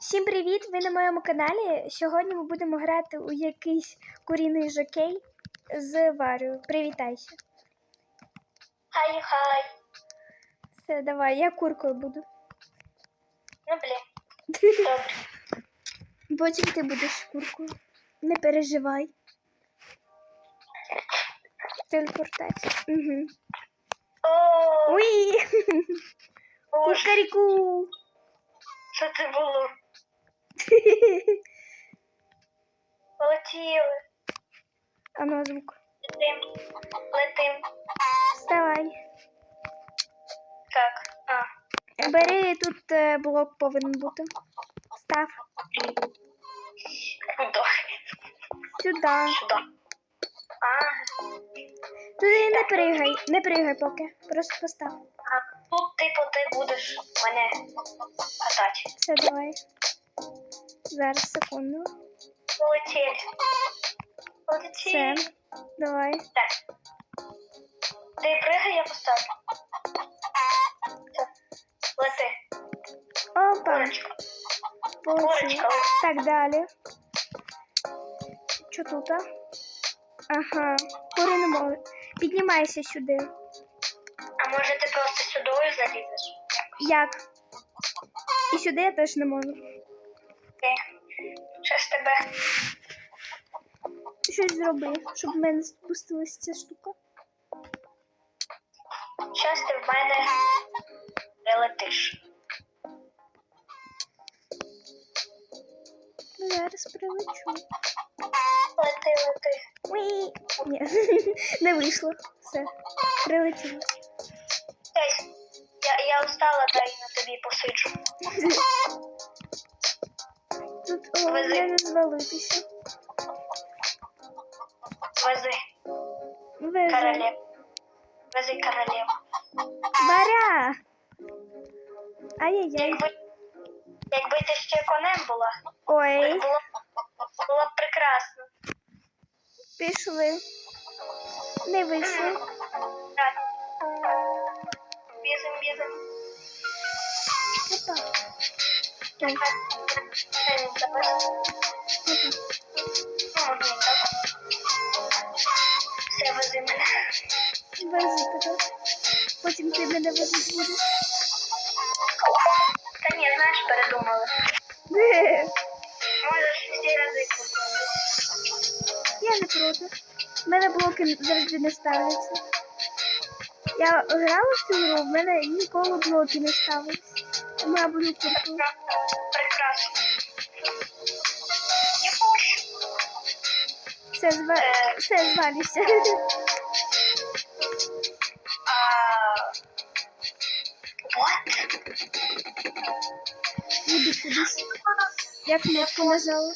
Всім привіт! Ви на моєму каналі. Сьогодні ми будемо грати у якийсь куріний жокей з Варою. Привітайся. Хай, хай. Все, давай, я куркою буду. Ну, блін. Добре. Потім ти будеш куркою. Не переживай. Телепортація. Угу. Боже, Кукаріку! що це було? Полетіли. А ну звук. Летим. Летим. Вставай. Так. А. Бери тут е, блок повинен бути. Став Куди? сюди. Сюди. А, Туди не пригай, не пригай поки. Просто постав. а тут, типу, ти будеш мене катати. Все, давай. Зараз секунду. Полетіли. Все. Давай. Так. Ти пригай, я поставлю. Лети. Опа. Курочка. Курочка. Так, далі. Що тут? а? Ага. Кури не можу. Піднімайся сюди. А може ти просто сюди залізеш? Як? І сюди я теж не можу. Окей. Щас тебе. Щось зроби, щоб в мене спустилася ця штука. Щас ти в мене прилетиш. Ну, Зараз прилечу. Лети, лети. Ні, не вийшло. Все. Прилетіло. Ей, я, я устала, дай на тобі посиджу. Тут головне не звалитися. Вези, Вези. королев. Вези королеву. Варя! Ай-яй-яй. Якби, якби ти ще конем була, Ой, було, було б прекрасно. пішли. Не вийшло. Так. Бізем, бізем. Опа. Все, вези мене. Вези тебе. Потім ти мене возити будеш. Та ні, знаєш, передумали. Де? Можеш всі рази купити. Я не проти. У мене блоки завжди не ставляться. Я грала в цю гру, в мене ніколи блоки не ставились. Тому я Все, зва... Все звалюся. А... Кудись. Я кнопку нажала.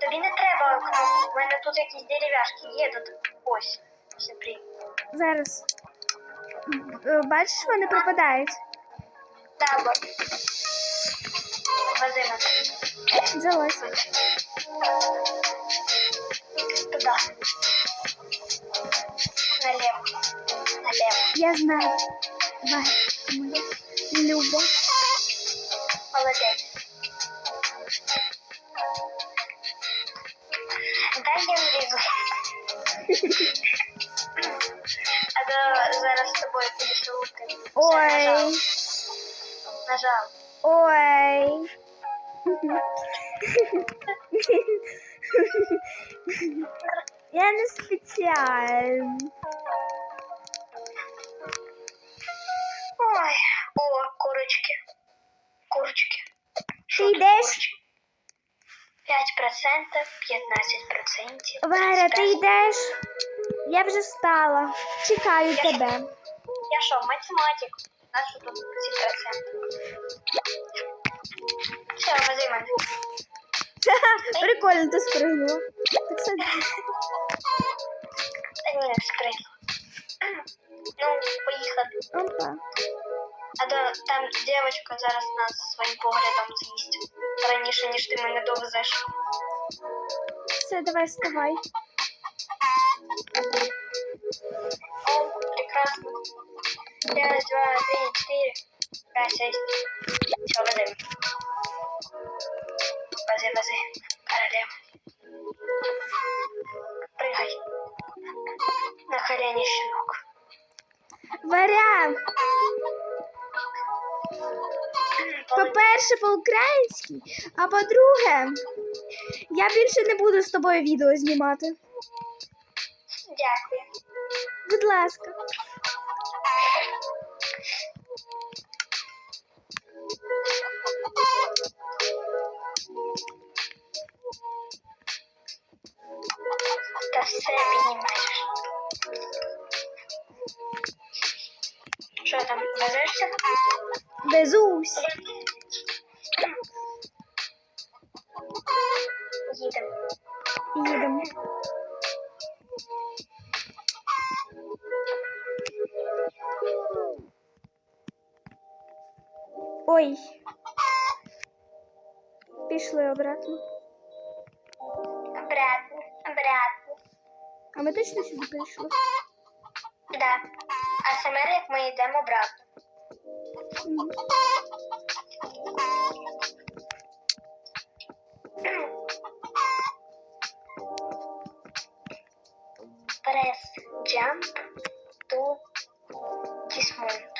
Тобі не треба кнопку. У мене тут якісь дерев'яшки тут. Ось. Смотри. Зараз. Бачиш, вони пропадають. Так. Залазь. Туда. Налево. Налево. Я знаю. Варя, моя Люба. Молодець. Дай я влізу. А то зараз з тобою буде шелути. Ой. Нажав. Ой. Я не спеціально. Ой. О, курочки. Курочки. Ти йдеш? 5%, 15%. Варя, ти 35%. йдеш? Я вже встала. Чекаю тебе. Я що, математик? Що тут ці проценти? Все, вези мене. Прикольно ти спригнула. Так все. Та ні, не спрыг. Ну, поїхали. Опа. А то там дівчинка зараз нас своїм поглядом з'їсть. Раніше, ніж ти мене довезеш. Все, давай вставай. О, прекрасно. Раз, два, три, четыре, пять, шесть. Все, Вези, вези, королем. Пригай. На колені щенок. Варя. По-перше, по-українськи, а по-друге, я більше не буду з тобою відео знімати. Дякую. Будь ласка. Безусь. Їдемо. Їдемо. Ой. Пішли обратно. Обратно, обратно. А ми точно сюди прийшли? Да. А саме як ми йдемо обратно. Press jump to dismount.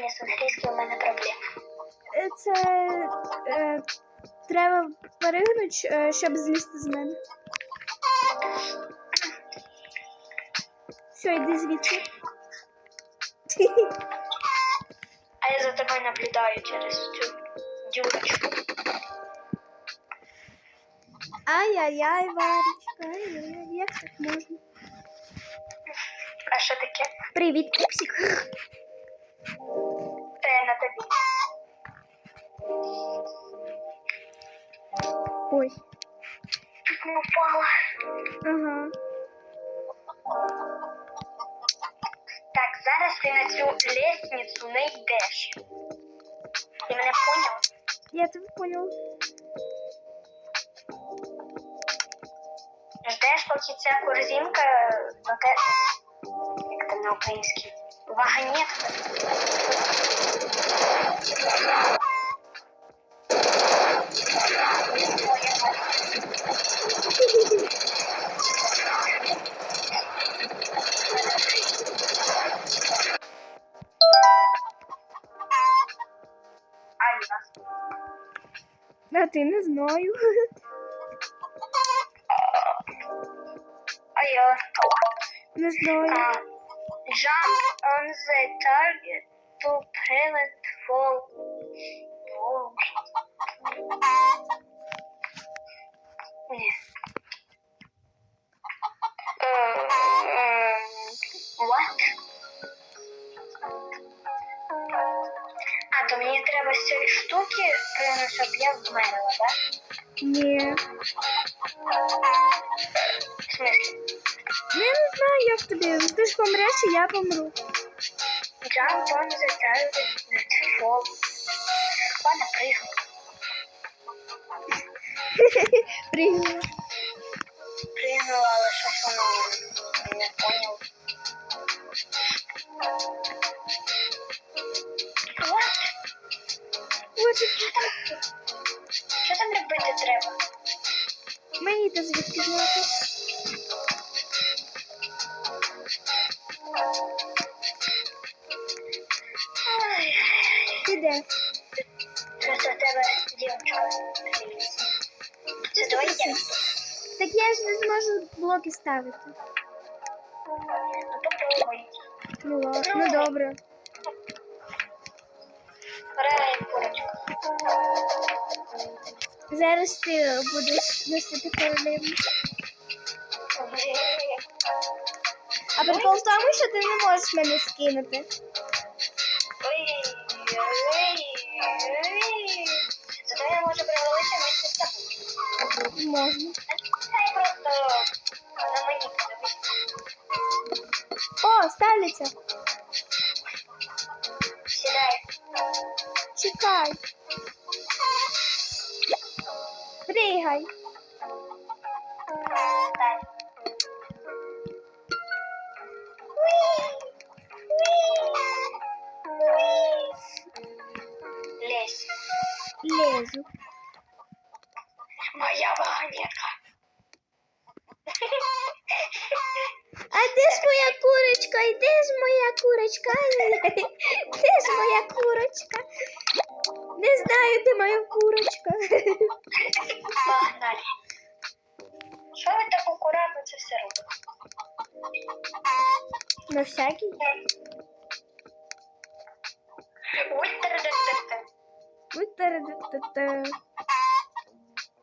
Я з англійською у мене проблема. Е, Це е, треба перегнути, е, щоб злізти з мене. Все, йди звідси. Я за тобою наблюдаю через цю дюрочку. Ай-яй-яй, Варечка, ай-яй-яй, як так можна? А що таке? Привіт, пупсик. Це на тобі. Ой, Чуть не упала. ага. Зараз ти на цю лестницю не йдеш. Ти мене поняв? Я тебе понял. Ждеш, поки ця корзинка як там на українській? Вагонетка. Знаю. Uh, jump on the target to prevent fall. What? А, то мені треба з цієї штуки, прямо, щоб я вмерла, так? Ні. В смислі? Ну, я не знаю, як тобі. Ти ж помреш, і я помру. Jump on the target to fall. Ладно, прыгну. Прийняла. Прыгнула, але щось воно не? Ось, Що там робити треба? мені то звідки знати. Ж не зможу блоки ставити. Ну. Ладно, ну добре. Зараз ти будеш носити королеву. А прикол в тому, що ти не можеш мене скинути. Зато я можу провалитися вместе з тобою. Можна. Просто на мені. О, ставляться. Сідай. Чекай. Пригай. Знаю, де моя курочка. Що ви так акуратно це все робите? На всякий. Та-ра-та-та-та.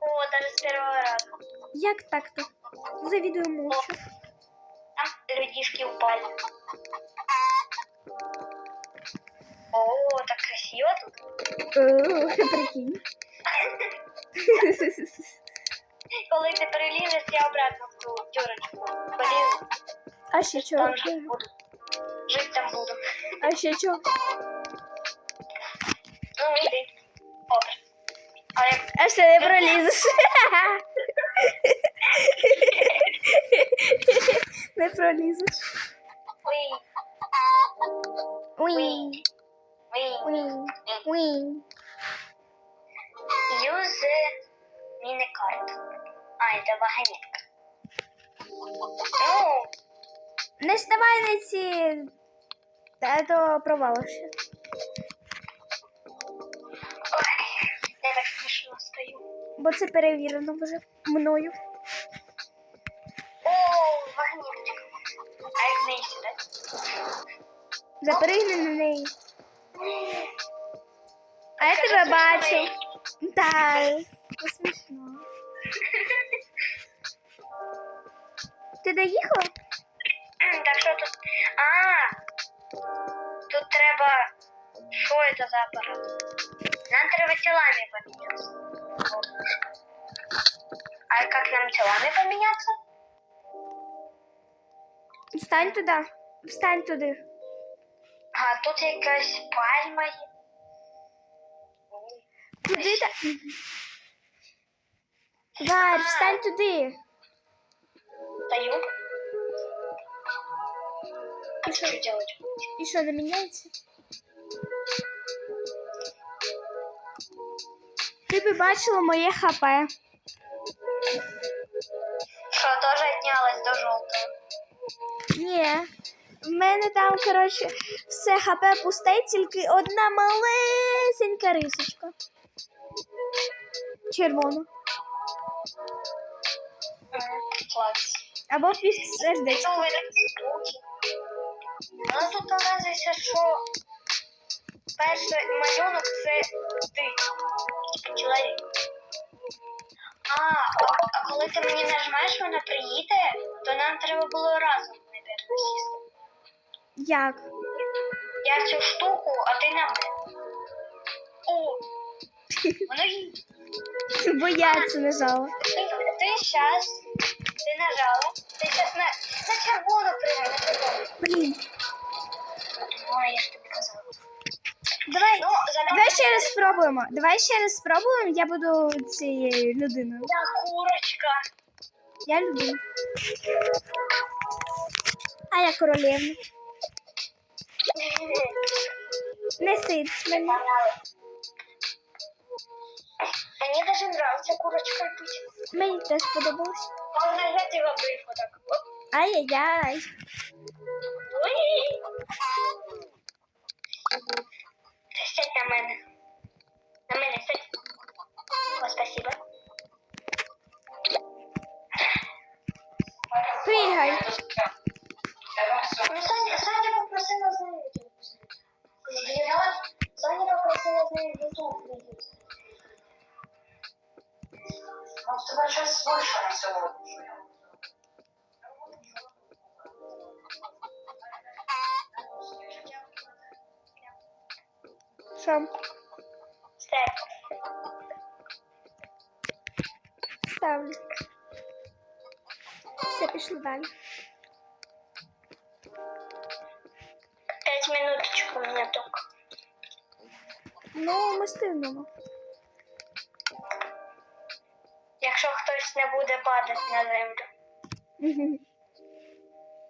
О, даже з першого разу. Як так-то? Завідую мовчу. Людишки упали. О, так красиво тут. О, Прикинь. Коли ти перелізеш, я обратно в ту дюрочку полізу. А ще чого? Там жити буду. Жити там буду. А ще чого? Ну, іди. Добре. А як А ще не пролізеш. Не пролізеш. Уй, Уй, уй, уй. Use міні-карт. А, це вагонетка. Ну, Не ставай на ці. Та то провалишся. ой, я так смішно стою. Бо це перевірено вже мною. О, вагонеточка. А як в неї сідати? Запригни на неї. А я тебе бачу. Так, це смішно. Ти доїхала? Так що тут. А, тут треба. Що це за апарат? Нам треба тілами помінятися. А як нам тілами помінятися? Встань туди. Встань туди. А тут якась пальма є. Туди та. Варь, встань туди. Стою. І А що? що делать? І що, не міняється? Ти би бачила моє хп. Що, теж отнялась до жовтого? Ні. В мене там, коротше, все хп пусте, тільки одна малесенька рисочка. Червона. Або пів сердечка. Ну, тут оказується, що перший малюнок це ти. Чоловік. А, а, коли ти мені нажмеш, вона приїде, то нам треба було разом, напевно, сісти. Як? Я цю штуку, а ти на мене. О! Воно їй. Бо я це нажала. Ти, ти щас, ти нажала, ти щас на, на червону пригай, на червону. Блін. Ой, я ж тобі казала. Давай, Ну, давай ще раз спробуємо. Давай ще раз спробуємо, я буду цією людиною. Я курочка. Я людина. А я королевна. Не сидь мене. Мне даже нравится курочка быть. Мені теж подобалось. Можно взять и в обрыв вот так. Ай-яй-яй. Сядь на мене. На мене сядь. О, спасибо. Пригай. Ну, Саня, Саня попросила з нею. Саня попросила з нею YouTube видео. Ну, в тебе щось вийшло на сьогодні. Що? Ставь. Ставлю. Все, пішли далі. Пять минуточек у меня только. Ну, ми стигнемо. Якщо хтось не буде падати на землю.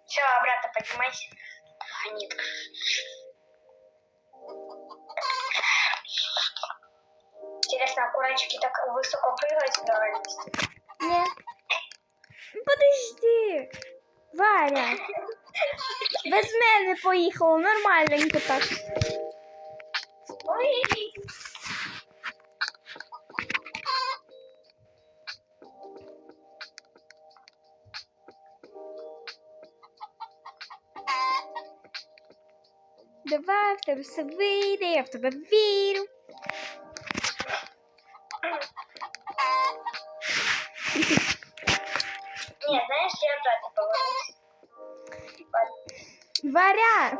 Все, обратно поднимайся. Гонит. Интересно, а курочки так высоко реальности? Ні. Ну, Подожди. Варя. Без мене поїхало, нормальненько так. Давай в тебе все вийде, я в тебе вірю. Варя,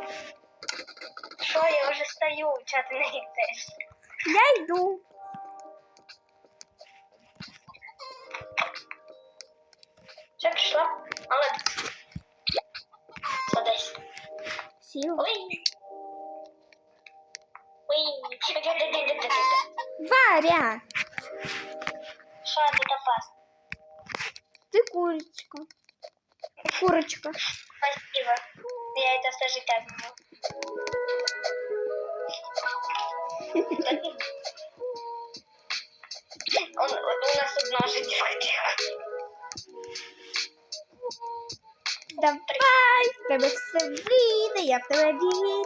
Що, я вже стою, чого ти не йдеш? я йду. Вже пішла? Молодець. Садись. Сіла. Ой. Ой. Де-де-де-де-де-де. Варя, Що ти топас? ти курочка. Курочка. Спасибо. Я это все життя знаю. Он, у нас одна життя. Давай, в тебе все вийде, я в тебе вірю.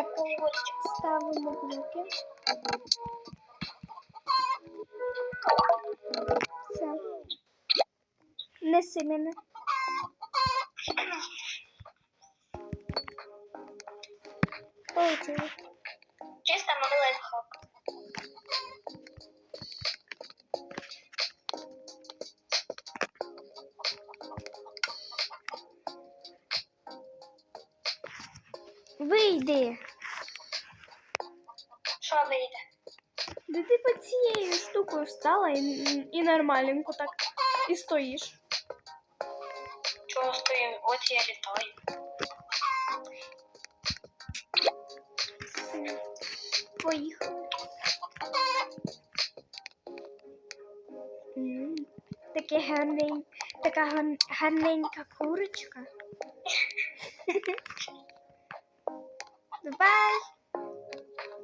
Так, ставимо блоки. Все. Неси мене. Полетіли. Чисто мой лайфхак. Вийди. Що вийде? Да ти під цією штукою встала і, і нормальненько так і стоїш. Чого стою? От я літаю. Поїхали. М, Таке гарнень, така ган- гарненька курочка. Давай.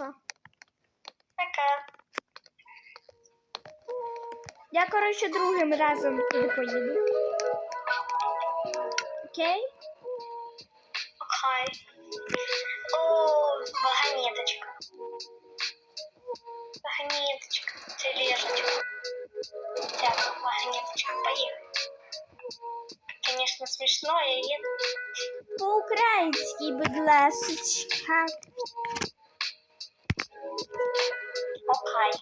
Пішла. Така. Я, коротше, другим разом туди поїду. Окей? Окей. О, вагонеточка. Вагонеточка. Тележечка. Так, вагонеточка, поехали. Конечно, смешно, я еду. По-українськи, будь ласочка. Окей.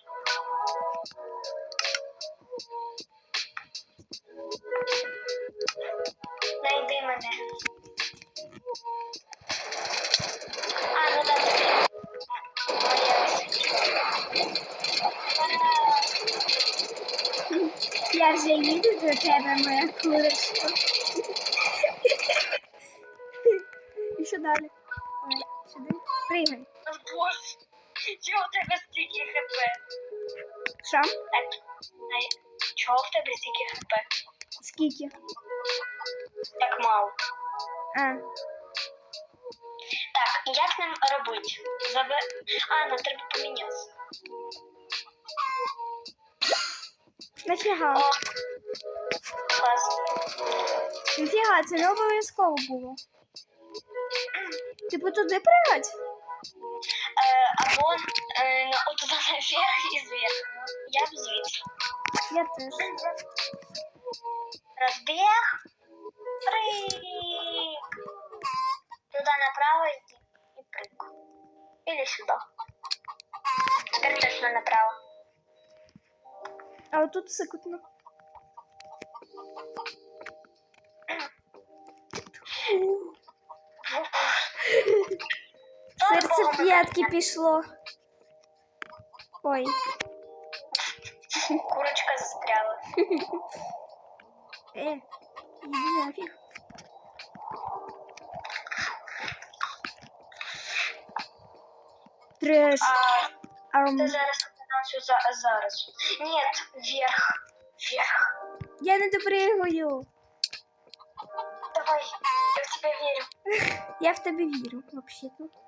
Найди мене. А, ну да, височка. Я вже їду до тебе, моя курочка. І що далі? Сюди. Пригай. Чого в тебе стільки хп? Що? Так, чого в тебе стільки хп? Скільки? Так мало. А, Так, як нам робити? Забе... А, нам треба помінятися. нафіга? О, клас. Нафіга, це не обов'язково було. Типу туди пригать? Або отуда наверх і зверху. Я б звідси. Я теж. Разбег. Прыг. Туда направо иди и прыг. Или сюда. Теперь точно направо. А отут сикотно. Серце в п'ятки пішло. Ой. Курочка застряла. Е, іди нафіг. Треш. А Ам, ты зараз финансую за зараз. Нет, вверх. Вверх. Я не допригую. Давай, я в тебя верю. Я в тебе вірю, взагалі-то.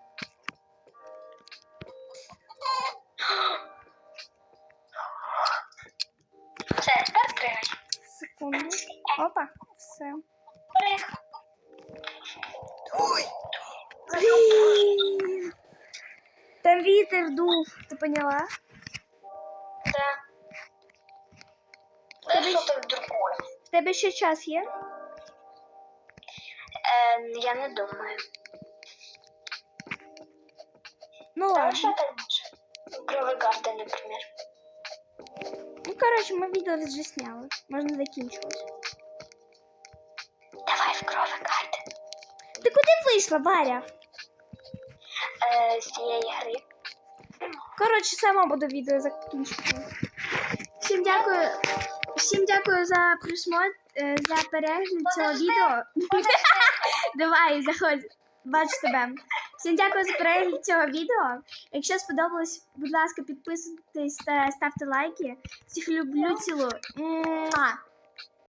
Все, тепер пригай. Секунду. Опа, все. Приг. Блін. Там вітер дув, ти поняла? Да. Да что-то другое. В тебе ще час є? Э, я не думаю. Ну Там ладно. что-то лучше. Гарды, например. Ну, коротше, ми відео вже зняли. Можна закінчувати. Давай в игровой гарди. Ти куди вийшла, Варя? Э, з цієї гри. Коротше, сама буду відео закінчувати. Всім дякую. Всім дякую за просмотр, е, за перегляд цього відео. Давай, заходь. Бачу тебе. Всім дякую за перегляд цього відео. Якщо сподобалось, будь ласка, підписуйтесь та ставте лайки. Всіх люблю цілу.